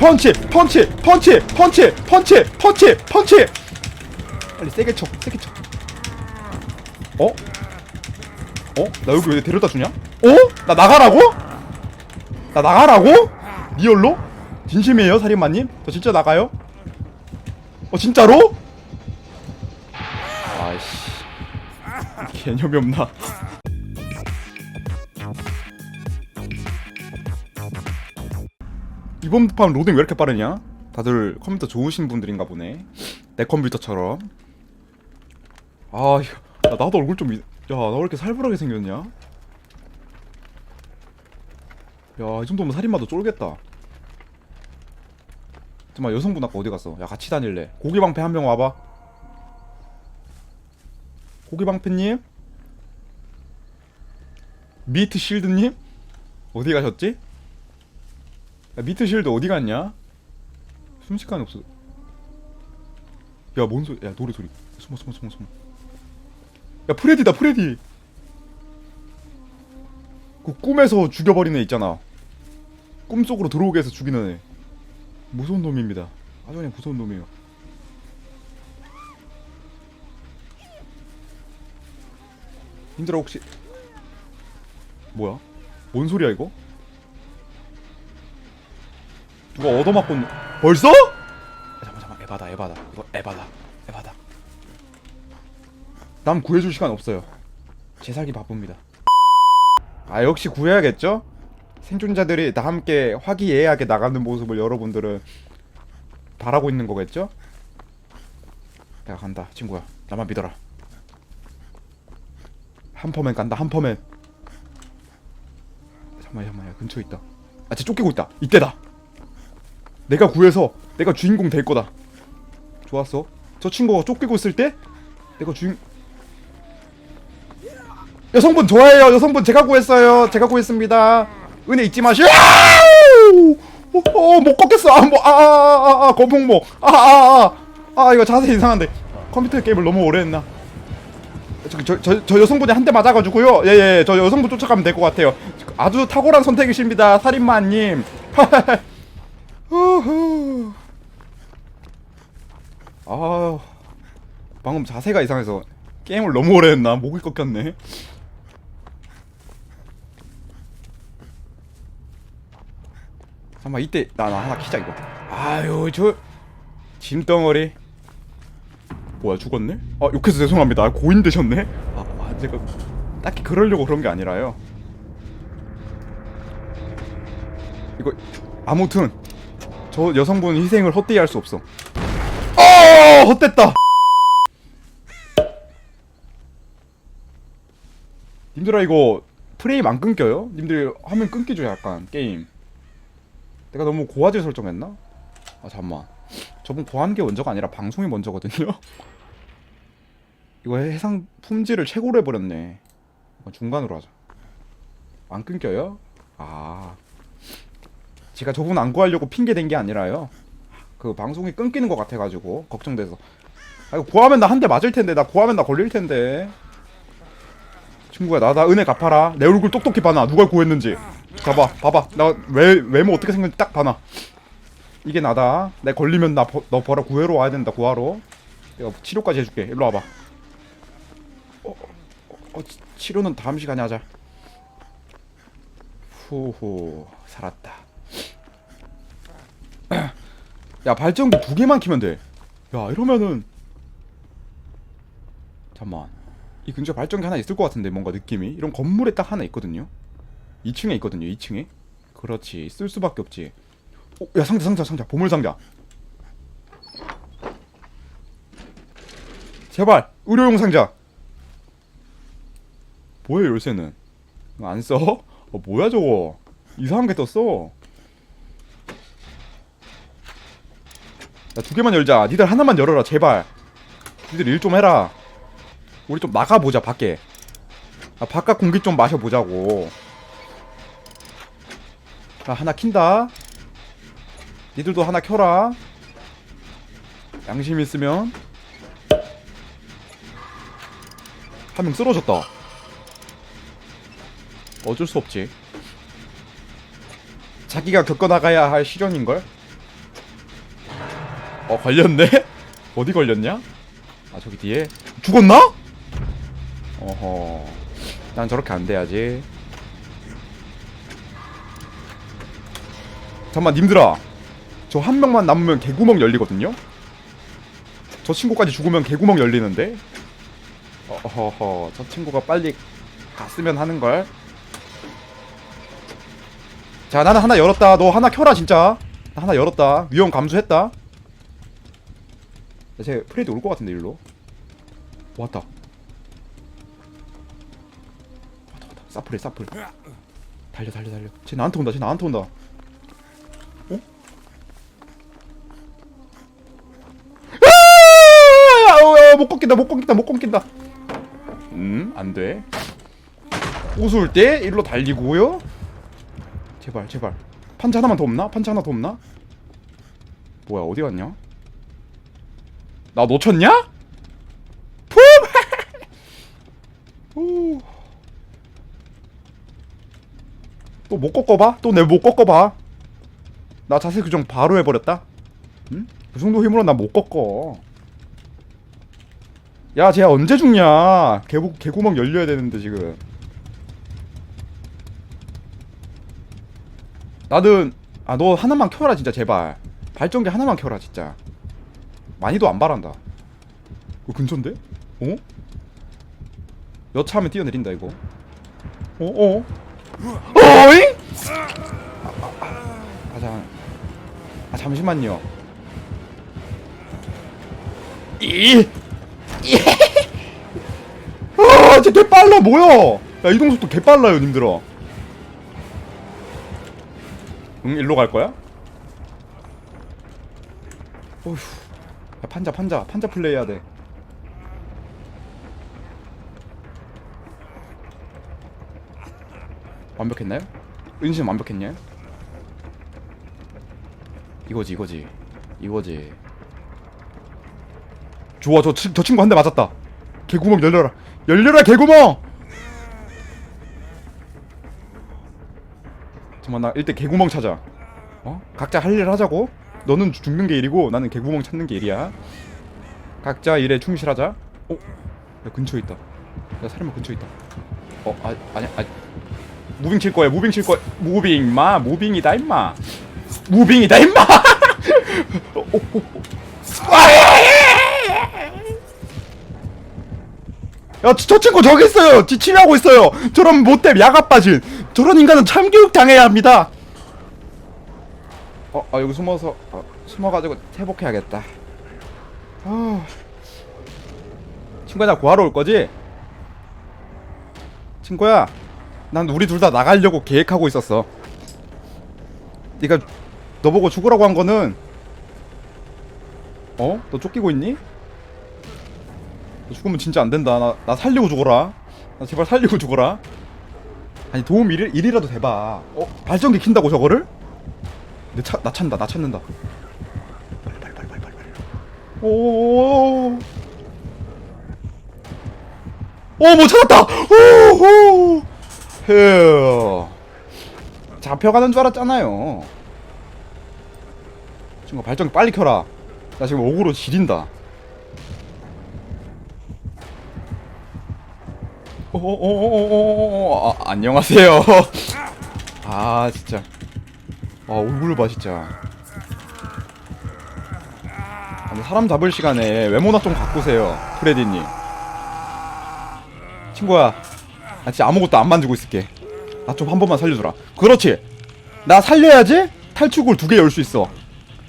펀치 펀치 펀치 펀치 펀치 펀치 펀치 빨리 세게 쳐 세게 쳐 어? 어? 나 여기 왜 데려다 주냐? 어? 나 나가라고? 나 나가라고? 리얼로? 진심이에요 살인마님? 저 진짜 나가요? 어 진짜로? 아이씨 개념이 없나 이번 판 로딩 왜 이렇게 빠르냐? 다들 컴퓨터 좋으신 분들인가 보네 내 컴퓨터처럼 아 야, 나도 얼굴 좀 야 나 왜 이렇게 살벌하게 생겼냐? 야 이 정도면 살인마도 쫄겠다 잠깐만 여성분 아까 어디 갔어? 야 같이 다닐래 고기방패 한 명 와봐 고기방패님? 미트 실드님? 어디 가셨지? 야 미트 실드 어디 갔냐? 순식간에 없어. 야 뭔 소리? 야 노래 소리. 숨어 숨어 숨어 숨어. 야 프레디다 프레디! 그 꿈에서 죽여버리는 애 있잖아. 꿈속으로 들어오게 해서 죽이는 애. 무서운 놈입니다. 아주 그냥 무서운 놈이에요. 힘들어 혹시 뭐야? 뭔 소리야 이거? 누가 얻어맞고. 벌써? 아, 잠깐 잠깐 에바다 에바다. 이거 에바다 에바다. 남 구해줄 시간 없어요. 제 살기 바쁩니다. 아 역시 구해야겠죠? 생존자들이 다 함께 화기애애하게 나가는 모습을 여러분들은 바라고 있는 거겠죠? 내가 간다 친구야. 나만 믿어라. 한퍼맨 간다 한퍼맨 잠깐만 잠깐만 야, 근처에 있다. 아쟤 쫓기고 있다. 이때다 내가 구해서 내가 주인공 될 거다. 좋았어. 저 친구가 쫓기고 있을 때 내가 주인 여성분 좋아해요. 여성분 제가 구했어요. 제가 구했습니다. 은혜 잊지 마시오 어못 걷겠어. 아 뭐 아 아 아아 아, 거북목. 아아아 아. 아, 이거 자세 이상한데. 컴퓨터 게임을 너무 오래 했나? 저, 저, 저, 저 여성분이 한 대 맞아가지고요. 예 예. 저 여성분 쫓아가면 될 것 같아요. 아주 탁월한 선택이십니다 살인마님 후후. 아 방금 자세가 이상해서 게임을 너무 오래 했나 목이 꺾였네 잠깐만 이때 나, 나 하나 키자 이거 아유 저 짐덩어리 뭐야 죽었네? 아 욕해서 죄송합니다 아, 고인 되셨네? 아, 아 제가 딱히 그러려고 그런 게 아니라요 이거 아무튼 저 여성분 희생을 헛되이 할 수 없어. 어 헛됐다. 님들아 이거 프레임 안 끊겨요? 님들 화면 끊기죠 약간 게임. 내가 너무 고화질 설정했나? 아 잠만. 저분 고하는 게 먼저가 아니라 방송이 먼저거든요? 이거 해상 품질을 최고로 해버렸네. 중간으로 하자. 안 끊겨요? 아 제가 저분 안 구하려고 핑계 댄 게 아니라요. 그 방송이 끊기는 것 같아가지고 걱정돼서. 아 이거 구하면 나 한 대 맞을 텐데 나 구하면 나 걸릴 텐데. 친구야 나 나 은혜 갚아라. 내 얼굴 똑똑히 봐놔. 누가 구했는지. 봐봐 봐봐. 나 외, 외모 어떻게 생겼는지 딱 봐놔. 이게 나다. 내 걸리면 나너 벌어 구해로 와야 된다 구하러. 내가 치료까지 해줄게. 일로 와봐. 어, 어, 어, 치- 치료는 다음 시간에 하자. 후후 살았다 야 발전기 두 개만 키면 돼 야 이러면은 잠만. 이 근처 발전기 하나 있을 것 같은데 뭔가 느낌이? 이런 건물에 딱 하나 있거든요. 2층에 있거든요 2층에. 그렇지 쓸 수밖에 없지. 어, 야 상자 상자 상자 보물 상자. 제발 의료용 상자. 뭐야 열쇠는? 안 써? 어 뭐야 저거? 이상한 게 떴어 야 두 개만 열자. 니들 하나만 열어라 제발. 니들 일 좀 해라. 우리 좀 나가보자 밖에. 아, 바깥 공기 좀 마셔보자고. 자 하나 킨다. 니들도 하나 켜라. 양심 있으면. 한 명 쓰러졌다. 어쩔 수 없지. 자기가 겪어나가야 할 시련인걸 어 걸렸네? 어디 걸렸냐? 아 저기 뒤에 죽었나? 어허 난 저렇게 안 돼야지 잠깐만 님들아 저 한 명만 남으면 개구멍 열리거든요? 저 친구까지 죽으면 개구멍 열리는데? 어허허 저 친구가 빨리 갔으면 하는걸 자 나는 하나 열었다 너 하나 켜라 진짜 나 하나 열었다 위험 감수했다 쟤 프레드 올 것 같은데 일로 왔다 왔다 왔다 사플해 사플 달려 달려 달려 쟤 나한테 온다 쟤 나한테 온다 어? 아! 못 꺾긴다 못 꺾긴다 못 꺾긴다 음 안돼 우스울 때 일로 달리고요 제발 제발 판자 하나만 더 없나? 판자 하나 더 없나? 뭐야 어디 갔냐? 나 놓쳤냐? 품! 또못 꺾어봐? 또 내 못 꺾어봐? 나 자세 교정 바로 해버렸다? 응? 그 정도 힘으로 나 못 꺾어 야, 쟤 언제 죽냐? 개구, 개구멍 열려야 되는데, 지금. 나는, 아, 너 하나만 켜라, 진짜, 제발. 발전기 하나만 켜라, 진짜. 많이도 안 바란다. 이거 근처인데? 어? 여차하면 뛰어내린다, 이거. 어, 어? 어잉? 아, 아, 아, 아, 잠, 아, 잠시만요. 이! 아, 진짜 개빨라 뭐야? 야 이동 속도 개빨라요, 님들아. 응, 일로 갈 거야? 어휴, 야, 판자, 판자, 판자 플레이 해야 돼. 완벽했나요? 은신 완벽했냐? 이거지, 이거지, 이거지. 좋아, 저, 치- 저 친구 한 대 맞았다. 개구멍 열려라. 열려라, 개구멍! 잠깐만, 나 일단 개구멍 찾아. 어? 각자 할 일 하자고? 너는 죽- 죽는 게 일이고, 나는 개구멍 찾는 게 일이야. 각자 일에 충실하자. 어? 야, 근처에 있다. 야, 사람만 근처에 있다. 어, 아, 아니, 아. 무빙 칠 거야, 무빙 칠 거야. 무빙, 마, 무빙이다, 임마. 무빙이다, 임마! 어, 어, 어, 어. 야, 저, 저 친구 저기 있어요. 지침하고 있어요. 저런 못돼 야가 빠진 저런 인간은 참교육 당해야 합니다. 어, 아 여기 숨어서 어, 숨어가지고 회복해야겠다. 아, 친구야 나 구하러 올 거지? 친구야, 난 우리 둘 다 나가려고 계획하고 있었어. 네가 너 보고 죽으라고 한 거는 어? 너 쫓기고 있니? 너 죽으면 진짜 안 된다. 나, 나 살리고 죽어라. 나 제발 살리고 죽어라. 아니 도움 일, 일이라도 대봐. 어? 발전기 킨다고 저거를? 내 차, 나 찬다. 나 찾는다. 빨리 빨리 빨리 빨리 빨리. 오. 오, 뭐 찾았다. 오, 오. 휴. 잡혀가는 줄 알았잖아요. 친구 발전기 빨리 켜라. 나 지금 오구로 지린다. 오오오오오오 아, 안녕하세요. 아 진짜. 아 얼굴 봐 진짜. 아니, 사람 잡을 시간에 외모나 좀 가꾸세요, 프레디님. 친구야, 나 진짜 아무것도 안 만지고 있을게. 나 좀 한 번만 살려줘라. 그렇지. 나 살려야지 탈출구를 두 개 열 수 있어.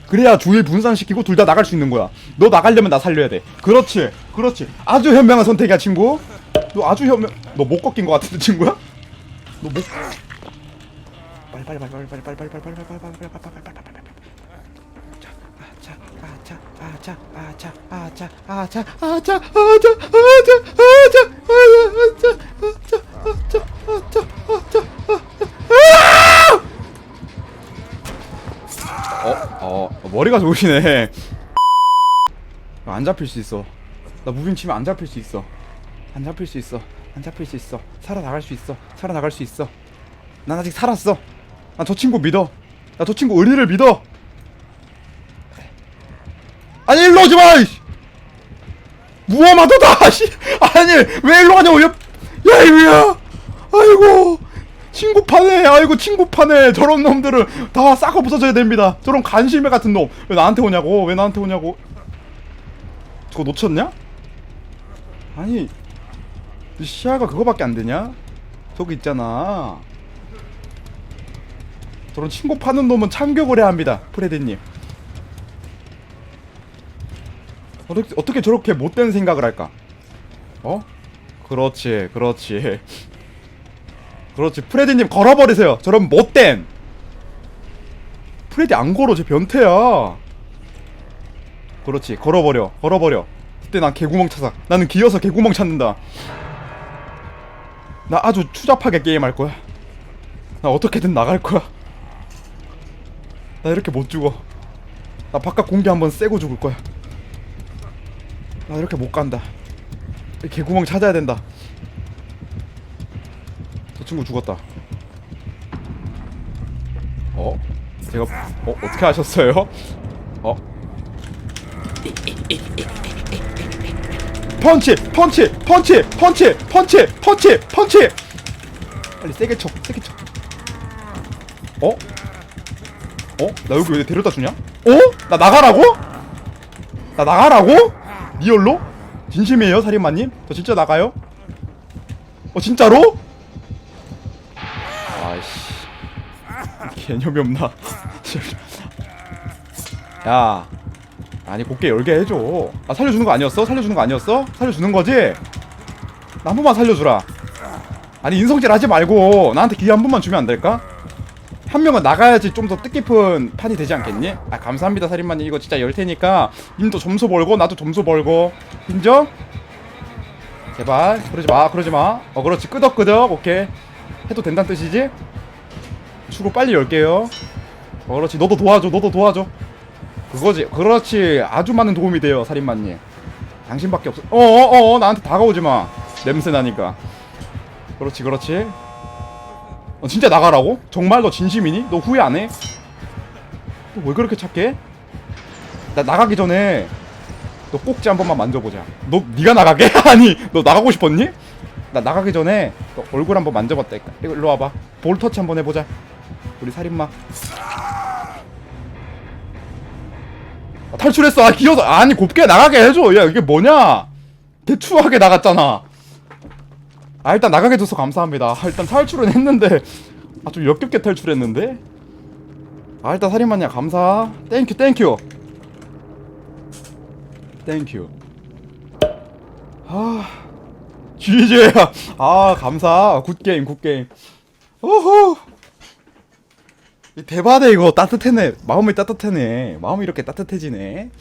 그래야 주일 분산시키고 둘 다 나갈 수 있는 거야. 너 나가려면 나 살려야 돼. 그렇지, 그렇지. 아주 현명한 선택이야, 친구. 너 아주 현명. 너 못 꺾인 거 같은데, 친구야? 너 못. 빨리 빨리 빨리 빨리 빨리 빨리 빨리 빨리 빨리 빨리 빨리 빨리 빨리 빨리 빨리 아차, 아차, 아차, 아차, 아차, 아차, 아차, 아차, 아차, 아차, 아차, 아차, 아차. 어, 어, 머리가 좋으시네. 안 잡힐 수 있어. 나 무빙 치면 안 잡힐 수 있어. 안 잡힐 수 있어. 안 잡힐 수 있어. 살아나갈 수 있어. 살아나갈 수 있어. 난 아직 살았어. 나저 친구 믿어. 나 저 친구 의리를 믿어. 아니 일로 오지 마. 이씨. 무엄하다다. 씨. 아니 왜 일로 가냐고. 야, 야 이거야. 아이고. 친구 파네. 아이고 친구 파네. 저런 놈들은 다 싹거 부서져야 됩니다. 저런 간실매 같은 놈. 왜 나한테 오냐고. 왜 나한테 오냐고. 저거 놓쳤냐? 아니 시야가 그거밖에 안 되냐? 저기 있잖아. 저런 친구 파는 놈은 참교을 해야 합니다, 프레드님. 어떻게, 어떻게 저렇게 못된 생각을 할까? 어? 그렇지, 그렇지. 그렇지, 프레드님 걸어버리세요. 저런 못된. 프레디 안 걸어, 쟤 변태야. 그렇지, 걸어버려, 걸어버려. 그때 난 개구멍 찾아. 나는 기어서 개구멍 찾는다. 나 아주 추잡하게 게임할 거야. 나 어떻게든 나갈 거야. 나 이렇게 못 죽어. 나 바깥 공기 한번 쐬고 죽을 거야. 나 이렇게 못 간다. 이 개구멍 찾아야 된다. 저 친구 죽었다. 어? 제가 어 어떻게 하셨어요? 어? 펀치! 펀치! 펀치! 펀치! 펀치! 펀치! 펀치! 빨리 세게 쳐, 세게 쳐. 어? 어? 나 여기 왜 데려다 주냐? 어? 나 나가라고? 나 나가라고? 리얼로? 진심이에요, 살인마님? 저 진짜 나가요? 어, 진짜로? 아이씨. 개념이 없나? 야. 아니, 곱게 열게 해줘. 아, 살려주는 거 아니었어? 살려주는 거 아니었어? 살려주는 거지? 나 한 번만 살려주라. 아니, 인성질 하지 말고, 나한테 기회 한 번만 주면 안 될까? 한 명은 나가야지 좀 더 뜻깊은 판이 되지 않겠니? 아 감사합니다 살인마님. 이거 진짜 열 테니까 님도 점수 벌고 나도 점수 벌고. 인정? 제발 그러지 마 그러지 마어 그렇지. 끄덕끄덕 오케이. 해도 된다는 뜻이지? 추구 빨리 열게요. 어 그렇지. 너도 도와줘 너도 도와줘. 그거지. 그렇지. 아주 많은 도움이 돼요 살인마님. 당신밖에 없어. 어어어 나한테 다가오지 마. 냄새 나니까. 그렇지 그렇지 어, 진짜 나가라고? 정말 너 진심이니? 너 후회 안 해? 너 왜 그렇게 착해? 나 나가기 전에 너 꼭지 한 번만 만져보자. 너 네가 나가게? 아니 너 나가고 싶었니? 나 나가기 전에 너 얼굴 한번 만져봤다니까. 이거 일로 와봐. 볼 터치 한번 해보자. 우리 살인마. 아, 탈출했어. 아 기어서 아니 곱게 나가게 해줘. 야 이게 뭐냐? 대추하게 나갔잖아. 아 일단 나가게 해줘서 감사합니다. 아, 일단 탈출은 했는데. 아 좀 역겹게 탈출했는데? 아 일단 살인마냐 감사. 땡큐 땡큐. 땡큐. 아 GG야. 아 감사. 굿게임 굿게임. 오호. 이 대바대 이거 따뜻해네 마음이 따뜻해네. 마음이 이렇게 따뜻해지네